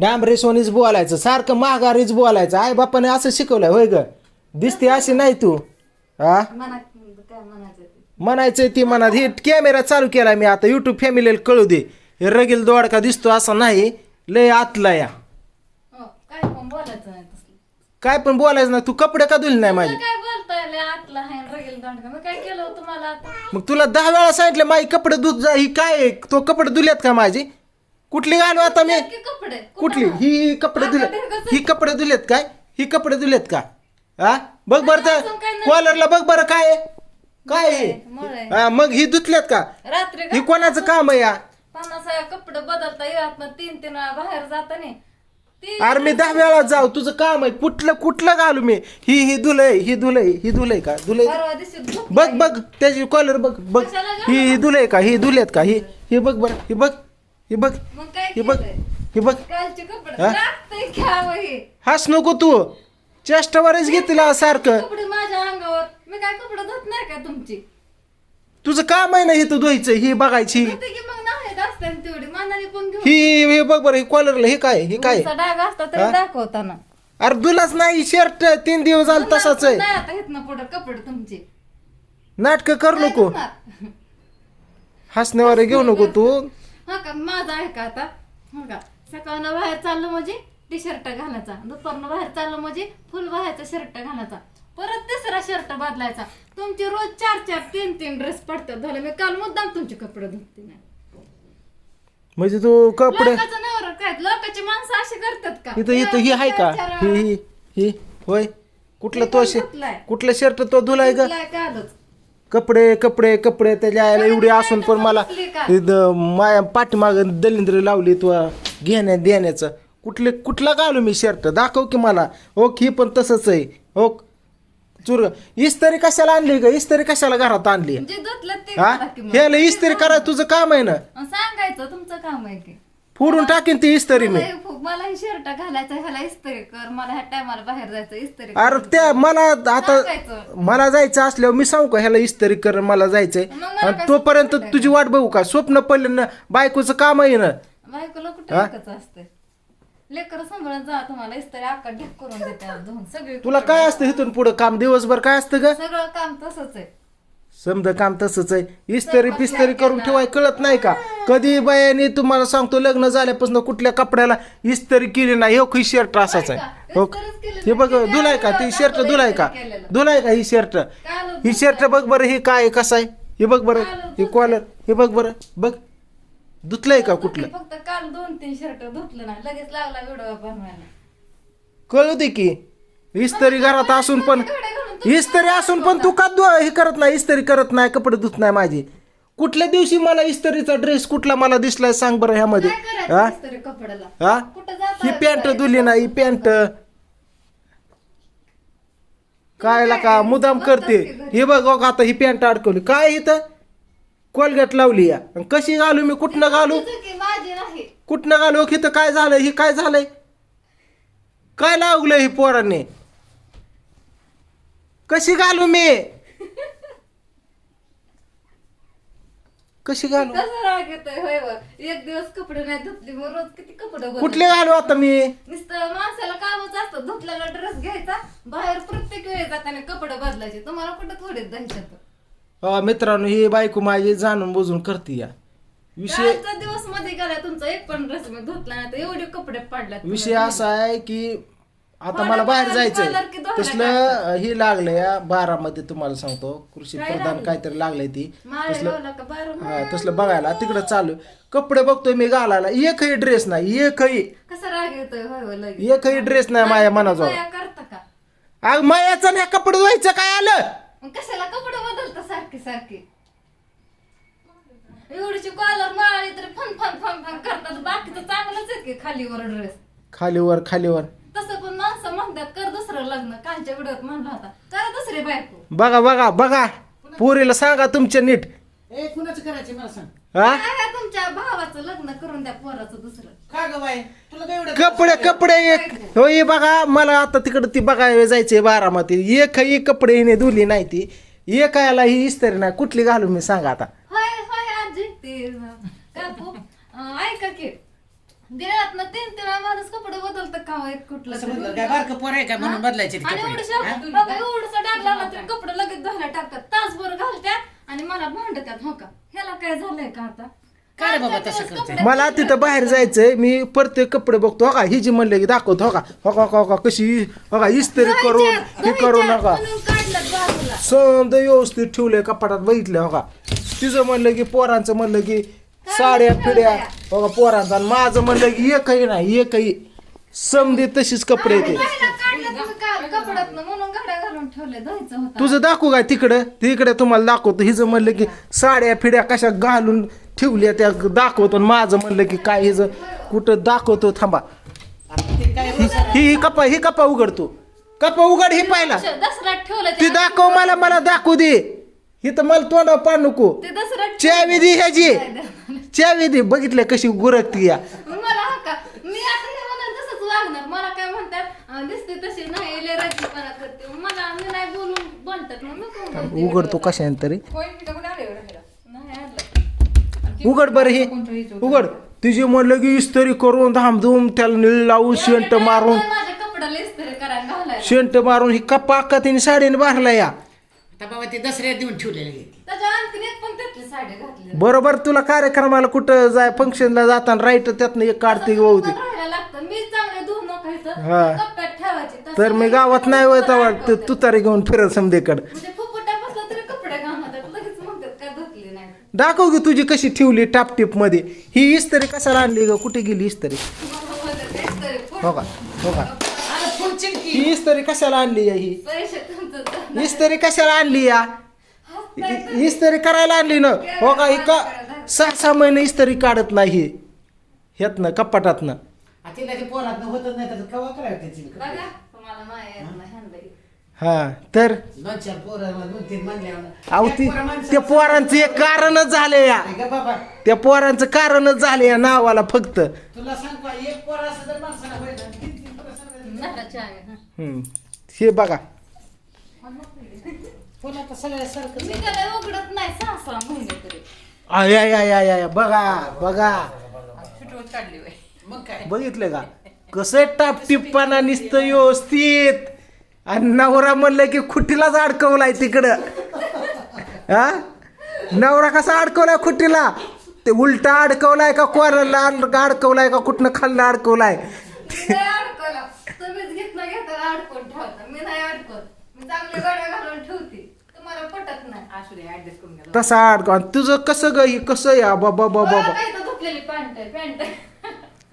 डांबरे सोनीच बोलायचं सारखं माघारीच बोलायचं. आई बापाने असं शिकवलंय होय ग? दिसते अशी नाही तू. हा काय म्हणायचं ते म्हणायचं ती म्हणा हे कॅमेरा चालू केला मी आता. युट्यूब फॅमिलीला कळू दे. हे रगील दोडका दिसतो असा नाही. लय आतला या. हो काय पण बोलायचं नाही तसलं. काय पण बोलायचं ना तू कपडे का धुले नाही माझे? तुला काय बोलताय? लय आतला आहे रगेल दांडका. मी काय केलं होतं मला आता? मग तुला दहा वेळा सांगितलं माझी कपडे धुत जा. ही काय आहे? तो कपडे धुल्यात का माझी? कुठली घालू आता मी? कपडे. कुठली? ही कपडे ढेरगच ही कपडे धुलेत काय? ही कपडे धुलेत का? हा? बघ बरं तर. अजून काय नाही. कॉलरला बघ बरं काय आहे? काय आहे? मळ आहे. हा, मग ही धुतल्यात का? रात्री ही कोणाचं काम आहे या? पन्नास कपडे बदलता तीन तीन वेळा बाहेर जाताना. ती अरे मी दहा वेळा जाऊ तुझं काम आहे. कुठलं कुठलं घालू मी? ही ही धुलय ही धुलय ही धुलय का? धुलय? परवा दिवशी झोप बघ बघ त्याची कॉलर बघ बघ. कशाला? ही ही धुलय का? ही धुल्यात का? ही ही बघ बरं ही बघ. ही बघ मग काय ही बघ केलंय? ही बघ. कालचे कपडे हा? लागतंय घ्यावं हे? हास नको तू. चेष्टावरच घेतला सारखं. कपडे माझ्या अंगावर? मी काय कपडे धुत नाही का तुमची? तुझं काम आहे ना हे तू धुवायचं ही बघायची. धुते की मग नाही असते तेवढी. मानाने पण घेऊन ही हे बघ बरं हे कॉलरला हे काय हे काय? तुमचा डाग असता हा? तरी दाखवताना. अरे दुलाच नाही शर्ट तीन दिवस झालं तसाच आहे. नाही आता इथनं पुढे कपडे तुमचे. नाटक करू नाही नको. धुणार. हसण्यावर घेऊ नको तू. हा का? माझा आहे का आता? हा का? सकाळनं बाहेर चाललो म्हणजे टी शर्ट घालायचा. दुपारनं बाहेर चाललो म्हणजे फुल बाहेरचा शर्ट घालायचा. परत तिसरा शर्ट बदलायचा. तुमचे रोज चार चार तीन तीन ड्रेस पडतात. झाले मी काल मुद्दाम तुमचे कपडे धुतले. नाही म्हणजे तू कपडे लोकांचं नवरा काय? लोकांची माणसं अशी करतात का? इथं इथं ही आहे का? चार- ही ही ही. होय? कुठलं तो शे- धुतलाय. कुठलं शर्ट तो धुलाय का? धुतलाय कपडे कपडे कपडे त्याच्या आयला एवढी असून पण मला? इथं माया पाठीमाग दलिंद्र लावली तू घेण्या देण्याचं. कुठले कुठला घालू मी शर्ट दाखव की मला. हो ही पण तसंच आहे. हो चुर इस्त्री कशाला आणली का इस्त्री कशाला घरात आणली? जे धुतलं ते हा? घाला की मग. ह्याला इस्त्री करा तुझं काम आहे ना? सांगायचं तुमचं काम आहे की फोडून टाकीन ती इस्त्री मी. मला हे शर्ट घालायचं ह्याला इस्त्री कर. मला ह्या टायमाला बाहेर जायचं इस्त्री कर. अरे त्या मला आता सांगायचं. मला जायचं असल्यावर मी सांगू का ह्याला इस्त्री कर मला जायचंय? मग मला आणि काय तोपर्यंत तुझी वाट बघू का? स्वप्न पडलं ना बायकोचं काम आहे ना. बायकोला कुठे? एकच असते लेकर जा तुम्हाला इस्त्री आका ढेक करून देते आज धुवून सगळी तुला काय असतं इथून पुढं? काम दिवसभर काय असतं ग? सगळं काम तसंच आहे. समजा काम तसंच आहे. इस्त्री पिस्तरी करून ठेवाय कळत नाही का? कधी बायाने तुम्हाला सांगतो लग्न झाल्यापासून कुठल्या कपड्याला इस्त्री केली नाही हो ही शर्ट असाच आहे. हो. हे बघ. धुलाय का? ती शर्ट धुलाय का. धुलाय का ही शर्ट ही शर्ट बघ बरं हे काय कसं आहे? हे बघ बरं हे कॉलर हे बघ बरं बघ. धुतलंय का कुठलं? फक्त काल दोन तीन शर्ट धुतलं नाही. लगेच लागला व्हिडिओ बनवायला. कळू दे की. इस्त्री घरात असून पण इस्त्री असून पण तू का हे करत नाही इस्त्री करत नाही कपडे धुत नाही माझे. कुठल्या दिवशी मला इस्त्रीचा ड्रेस कुठला मला दिसलाय सांग बरं ह्यामध्ये. हा? हा? ही पॅन्ट धुली नाही ही पॅन्ट. कायला का? मुदाम करते. हे बघ बघ आता ही पॅन्ट अडकवली. काय इथं? कोलगेट लावली या. कशी घालू मी? कुठनं घालू? कुठनं घालू? इथं काय झालंय? ही काय झालंय? काय लावलंय ही पोरांनी? कशी घालू मी? कशी घालू? कसं राग येतोय? होय. एक दिवस कपडे नाही धुतले मग रोज किती कपडे. कुठले घालू आता मी? नुसतं माणसाला कामच असतं. धुतलेला ड्रेस घ्यायचा बाहेर प्रत्येक वेळी जाताना कपडे बदलायचे. तुम्हाला कुठं जायचं अ, मित्रांनो ही बायको माझी जाणून बुजून करते या. विषय कालचा दिवसमध्ये गेला तुमचा एक पण ड्रेस मी धुतला नाही तर एवढे कपडे पडल्यात विषय असा आहे की आता मला बाहेर जायचंय. तसलं ही लागलंय या बारामध्ये तुम्हाला सांगतो. कृषी प्रधान? काहीतरी लागलंय ती. माळे तसलं हा तसलं बघायला. तिकडं चालू. कपडे बघतोय मी घालायला. एकही ड्रेस नाही एकही. एकही ड्रेस नाही माझ्या मनाजवळ. माया करता का? अग मायाचं नाही कपडे धुवायचं काय आलं? कशाला कपडे बदलता सारखे सारखे? एवढीची कॉलर माळली तरी फन फन फन फन करतात. बाकीचं चांगलंच आहे की खालीवर ड्रेस खालीवर खालीवर तसं पण माणसं म्हणतात कर दुसरं लग्न कालच्या व्हिडिओत म्हणला होता. दुसरी बायको. बघा बघा बघा. पोरीला सांगा तुमच्या नीट. ए कुणाचं करायचं मला सांग. हा काय आहे तुमच्या भावाचं लग्न करून द्या पोराचं दुसरं. का ग बाई? तुला काय एवढं कपडे कपडे एक. होय बघा मला आता तिकडं ती बघायला जायचंय बारामती. एकही कपडे हिने धुली नाही ती. एकाला ही इस्त्री नाही. कुठली घालू मी सांगा आता. होय होय आजी. ते काकू अं, ऐका की. देळात तीन तीन वेळा माणूस हा एक कुठलं असं तरी. म्हणलं काय बारकं पोर आहे का? म्हणून बदलायचे ते आणि कपडे. एवढंसं- हा? बघा एवढंसं टाकला ना तर कपडे लगेच धुवायला टाकतात. तासभर घालतात आणि मला भांडतात हो का? ह्याला काय झालंय का आता? काय रे बाबा चार तसं दिवस करते? कपडे मला तिथं बाहेर जायचंय. मी प्रत्येक कपडे बघतो. हो का? ही जी म्हणले की दाखवतो हो का? हो का हो का कशी? हो का इस्त्री करून हे करू नका म्हणून काढलं बाजूला. समद व्यवस्थित ठेवले कपाटात बघितले हो का? तिचं म्हणलं की पोरांचं म्हणलं की साड्या पिढ्या. का पोरांचं आणि माझं म्हणलं की एकही नाही एकही. समजे तशीच कपडे येते. म्हणून घालून ठेवले धुवायचं होतं. तुझं दाखवू काय तिकडं? तिकडे तुम्हाला दाखवतो. हिचं म्हणलं की साड्या फिड्या कशा घालून ठेवल्या त्या दाखवतो. आणि माझं म्हणलं की काय हिचं कुठं दाखवतो थांबा. ही ही कपा ही कपा उघडतो. कपा उघड ही पाहिला. दसऱ्यात ठेवलं ती दाखव मला मला दाखवू दे. ही तर मला तोंडा पाड नको. ते दसऱ्यात चावी दे ह्याची. चावी दे बघितलं कशी गुरकती या. मला हा का? मी आता हे म्हणून तसंच वागणार. मला काय म्हणतात अं, दिसते तशी नाही लय राजीपणा करते. मला मी नाही बोलून बनतात मग नको बोलते. उघडतो कशाने तरी. नाही आलं. उघड बरं हे. उघड. तुझी म्हणलं की इस्त्री करून धामधूम त्याला निळ लावून शेंट मारून. माझ्या कपड्याला इस्त्री करायला घालायला. शेंट मारून ही कपा अक्का तिने साडीने भरला या. आता बाबा ते दसऱ्यात देऊन ठेवलेले आहे. त्याच्या आणखीन एक पण त्यातली साडी घातली. बरोबर तुला कार्यक्रमाला कुठं जाय फंक्शनला जाताना राईट त्यातनं एक काढते होती राहायला लागतं. मी चांगले धुवून नकायचं हा. कप्प्यात ठेवायची. तसं तर मी. गावात नाही होत आठवतं. तू तारी घेऊन फिरत समदेकड म्हणजे फुफुटा बसला तरी कपडे घालतात लगेच म्हणतात काय धुतली नाही. दाखव की तुझी कशी ठेवली टापटीपमध्ये. ही इस्त्री कशाला आणली ग? कुठे गेली इस्त्री? हो का हो की ही इस्त्री कशाला आणली या ही? इस्त्री कशाला आणली या? इ- इस्त्री करायला आणली ना? हो का ही का सहा सहा महिने इस्त्री काढत नाही. ह्यातनं कपाटातनं. आ, तिला ते पोरात होतच नाही तर कवा करायचं त्याची नाही. हा तर? दोन चार पोरं दोन तीन म्हणल्यावर अहो ती त्या पोरांचं एक कारणच झाले या. ग बाबा. त्या पोरांचं कारणच झाले या नावाला फक्त. तुला सांग का एक पोर असं तर माणसाला होईल ना, हम्म. हे बघा. पुन्हा तर सगळ्या सारखं मी त्याला उघडत नाही सहा सहा महिने तरी. आय आय आय आय आय बघा बघा. मग काय? बघितलं का? कसं टापटिप्पाना निसतं व्यवस्थित. आणि नवरा म्हणलं की खुटीलाच अडकवलाय तिकडं. हा नवरा कसा अडकवलाय खुटीला? ते उलटा अडकवलाय का कोराला अडकवलाय का कुठनं खाल्लं अडकवलाय? लय अडकवलं. तुम्हीच घेतलं घेता अडकून ठेवता मी नाही अडकत मी चांगले गाड्या घालून ठेवते तुम्हाला नाही तसा आणि तुझं कसं ग हे कसं या बाबा बाबा बाबा धुतलेली पॅन्ट आहे पॅन्ट.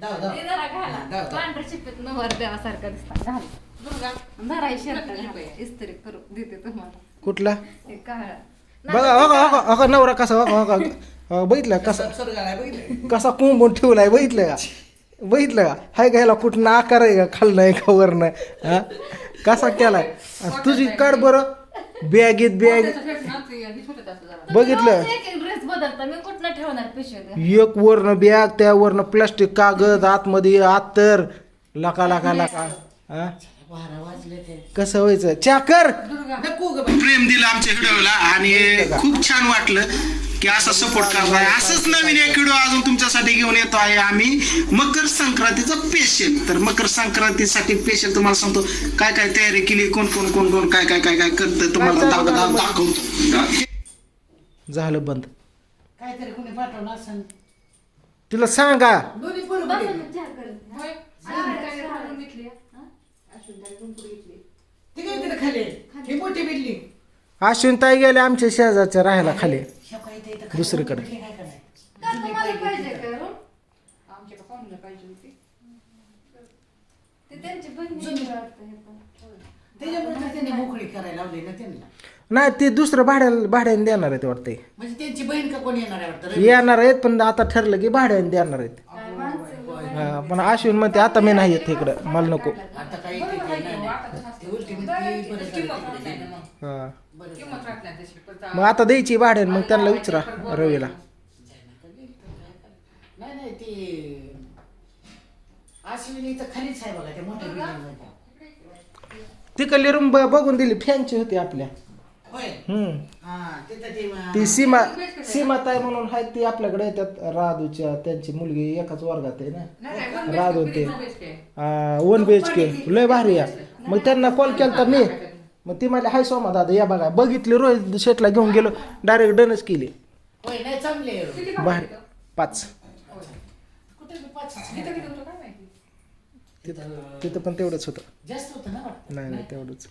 दाव दाव. जरा घाला. दाव, दाव. पांढऱ्या शिपीत नवर देवासारखं दिसता घाला. धरा शर्ट घाला. इस्त्री करू देते तुम्हाला. कुठला? हे काळा. बघा का का का नवरा कसा हो का हो का हो, बघितलं कसा बघितलं कसा कोंबून ठेवलाय बघितलं का? बघितलं का? हाय घ्यायला कुठं आकार आहे का खाल्लं आहे का वरनं? हा कसा केलाय? आणि तुझी काढ बरं. बॅगेत बॅग बघितलं. एक एक ड्रेस बदलता. मी कुठनं ठेवणार पिशवीत एक वरनं बॅग त्या वरनं प्लास्टिक कागद आतमध्ये आत्तर लाका लाका लाका. हा? ते. कसं व्हायचं? चाकर. प्रेम दिलं आमच्या व्हिडिओला आणि खूप छान वाटलं. की असा सपोर्ट करताय. असंच नवीन एक व्हिडिओ अजून तुमच्यासाठी घेऊन येतो आहे आम्ही. मकर संक्रांतीचा स्पेशल तर मकर संक्रांतीसाठी स्पेशल तुम्हाला सांगतो काय काय तयारी केली कोण कोण कोण कोण काय काय काय काय करतं तुम्हाला दाख- दाख- दाखवतो. झालं बंद. काहीतरी कोणी पाठवलं असं तिला सांगा. दोन्ही पोरं घालून घेतली? ती काय तिला खाली ही मोठी बिल्डिंग अश्विनताई गेले आमच्या शेजारच्या राहायला खाली. दुसरीकडे. का नाही? पाहिजे? ते त्यांची बहीण आहे वाटतं हे पण. त्याच्यामुळे तर त्यांनी मोकळी करायला लावली ना त्यांना. नाही ते दुसरं भाड्याला भाड्याने देणार आहेत वाटते म्हणजे त्यांची बहीण का कोण येणार आहे वाटतं? येणार आहेत पण आता ठरलं की भाड्याने देणार आहेत. काय माणसं हा, पण अश्विन म्हणते आता मी नाही येत इकडं. मला नको. आता काही ते काही नाही, नाही. ते उलटी बरं झालं तिकडे. हा. बरं. मग आता द्यायची भाड्याने मग त्यांना विचारा रवीला. नाही नाही ती अश्विनी तर खालीच आहे बघा त्या मोठ्या बिल्डिंगमध्ये तिकडली रूम बघून दिली फॅनची होती आपल्या. होय? हम्म. हा तिथं ती अं, ती सीमा सीमाताई म्हणून आहेत ती आपल्याकडे येतात राधूच्या त्यांची मुलगी एकाच वर्गात आहे ना. राधू ते. वन बी एच के लय भारी आहे. मग त्यांना कॉल केला तर मी. मग ती मला हाय सोमा दादा या बघा बघितली रोहित शेटला घेऊन गेलो डायरेक्ट डनच केली. होय नाही चांगले आहे. किती भारी पाच. तिथं तिथं पण तेवढंच होतं. जास्त होतं ना वाटतं? नाही नाही तेवढंच.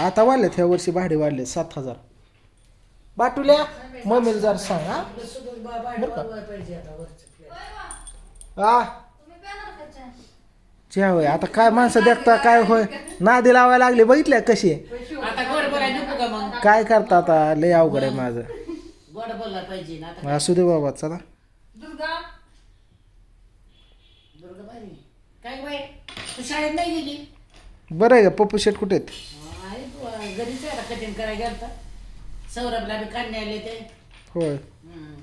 आता वाढलेत ह्या वर्षी भाडे वाढले सात हजार. बाटुल्या मम्मीला जर सांग हा. आपलं सोबत बा- बाहेर वाढवायला पाहिजे आता वरचं flat. हा तुम्ही पेणार का चहा? जे होय आता काय माणसं देखता काय होय? नादी लावायला लागले बघितल्या कशी? आता गोड बोलायला नको का मग. काय करता आता? लय अवघड आहे माझं. गोड बोलायला पाहिजे ना आता असू दे बाबा चला. दुर्गा? दुर्गा बाई काय बाई? तू शाळेत नाही गेली? बरं आहे का पप्पू शेट कुठे आहेत? आहे तू अं, घरीच आहे कटिंग करायला गेलता. सौरभला बी काढणे आले ते होय. हम्म.